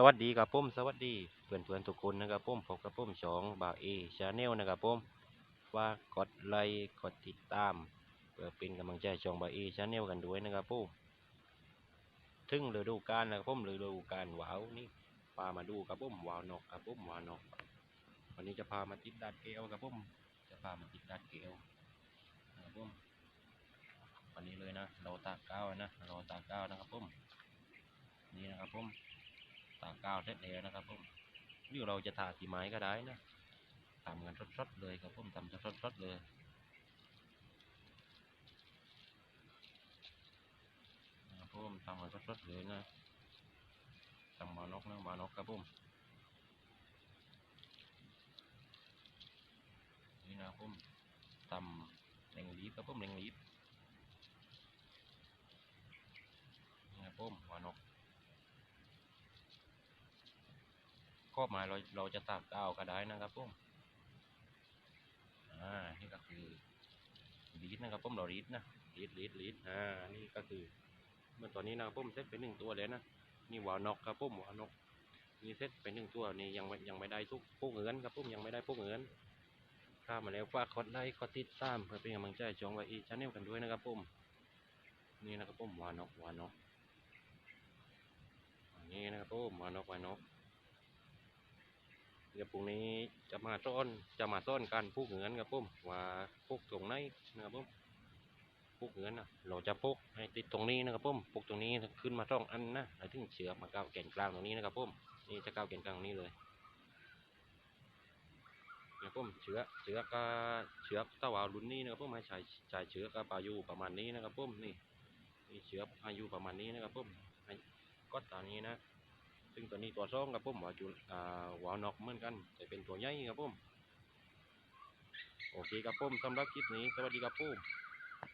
สวัสดีครับผมสวัสดีเพื่อนๆทุกคนนะครับผมพบกับผมสองบาเอชาแนลนะครับผมฝากกดไลค์กดติดตามเพื่อเป็นกำลังใจช่องบาเอชาแนลกันด้วยนะครับผมถึงฤดูกาลนะครับผมฤดูกาลหวาวนี่พามาดูครับผมหวาวนกครับผมหวาวนกวันนี้จะพามาติดดัดเกลครับผมจะพามาติดดัดเกลียวนะครับผมวันนี้เลยนะเราตากก้าวนะเราตากก้าวนะครับผมนี่นะครับผม ตาก้าวเสร็จแล้วนะครับผมหรือเราจะทาสีไม้ก็ได้นะทำกันสดๆเลยครับผมทำสดๆเลยนะครับผมทำกันสดๆเลยนะทำบานกนะบานกครับผมนี่นะครับผมทำแรงลีบครับผมแรงลีบนะครับผมวานก ก็หมายเราเราจะตากก้าวก็ได้นะครับผมอ่านี่ก็คือลีดนะครับผมเราลีดนะลีดลีดลีดอ่านี่ก็คือเมื่อตอนนี้นะครับผมเซตไปหนึ่งตัวแล้วนะนี่วานกครับผมวานกนี่เซตไปหนึ่งตัวนี่ยังไม่ยังไม่ได้ทุกพวกเงินครับผมยังไม่ได้พวกเงินข้ามมาแล้วฝากกดไลค์กดติดตามเพื่อเป็นกำลังใจจองไว้อีกชาแนลกันด้วยนะครับผมนี่นะครับผมวานกวานกอันนี้นะครับผมวาวนกวานก ดี๋ยวพรุ่งนี้จะมาต้อนจะมาต้อนการพูกเงินครับผมว่าพูกตรงไหนนะครับผมพูกเงินนะเราจะพกให้ติดตรงนี้นะครับผมพกตรงนี้ขึ้นมาต้องอันนะแล้วถึงเชือกมาก้าวแก่นกลางตรงนี้นะครับผมนี่จะก้าวแก่นกลางตรงนี้เลยนะครับผมเชือกเชือกก็เชือกตะวารุ่นนี้นะครับผมให้ใช้ใช้เชือกก็อายุประมาณนี้นะครับผมนี่นี่เชือกอายุประมาณนี้นะครับผมก็ตามนี้นะ ซึ่งตัวนี้ตัวซ่องครับผมหัวจุลหัวาวนอกเหมือนกันแต่เป็นตัวใหญ่ครับผมโอเคครับผมสำหรับคลิปนี้ สวัสดีครับผม